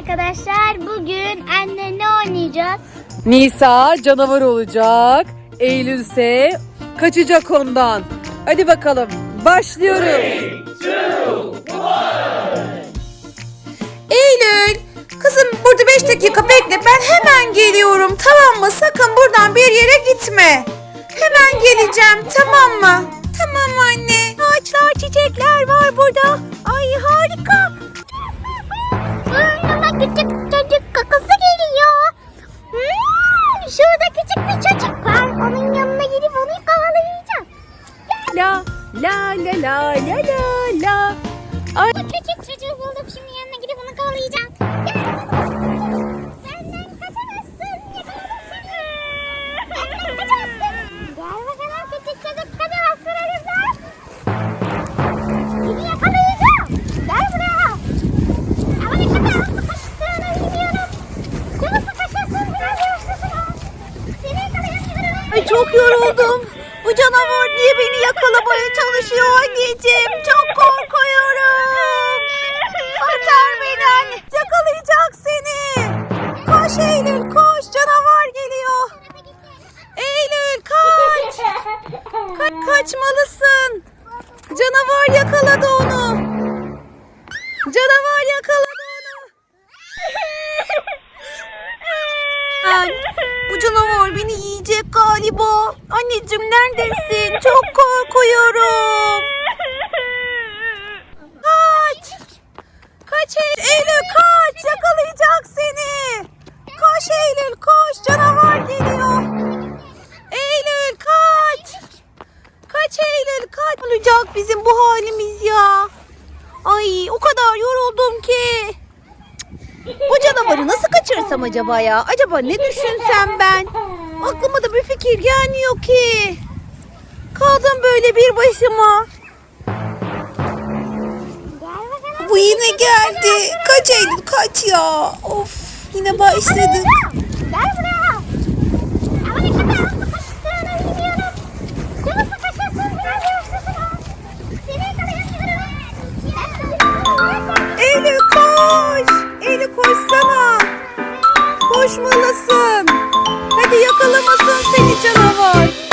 arkadaşlar. Bugün anne ne oynayacağız? Nisa canavar olacak. Eylül ise kaçacak ondan. Hadi bakalım başlıyoruz. Eylül, kızım burada 5 dakika bekle. Ben hemen geliyorum. Tamam mı? Sakın buradan bir yere gitme. Hemen geleceğim. Tamam mı? Tamam anne. Ağaçlar, çiçekler var burada. Küçük çocuk kokusu geliyor. Hmm, şurada küçük bir çocuk var. Onun yanına gidip onu kovalayacağım. La la la la la la la. Ay Küçük çocuğu buldum. Şimdi yanına gidip onu kovalayacağım. Ay çok yoruldum. Bu canavar niye beni yakalamaya çalışıyor anneciğim? Çok korkuyorum. Kurtar beni anne. Yakalayacak seni. Koş Eylül koş. Canavar geliyor. Eylül kaç. Ka- kaçmalısın. Canavar yakaladı onu. Canavar yakaladı onu. Ay, bu canavar beni yiyecek galiba. Anneciğim neredesin? Çok korkuyorum. Kaç. Kaç Eylül. Kaç. Yakalayacak seni. Koş Eylül koş. Canavar geliyor. Eylül kaç. Kaç Eylül kaç. Olacak bizim bu halimiz ya. Ay o kadar yoruldum ki. Bu canavarı nasıl kaçırırsam acaba ya? Acaba ne düşünsem ben? Aklıma da bir fikir gelmiyor ki. Kaldım böyle bir başıma. Bu yine geldi. Kaç Eylül kaç ya. Of yine başladık. Gel buraya. Eylül koş. Eylül koşsana. Koşmalısın. Hadi yakalamasın seni canavar.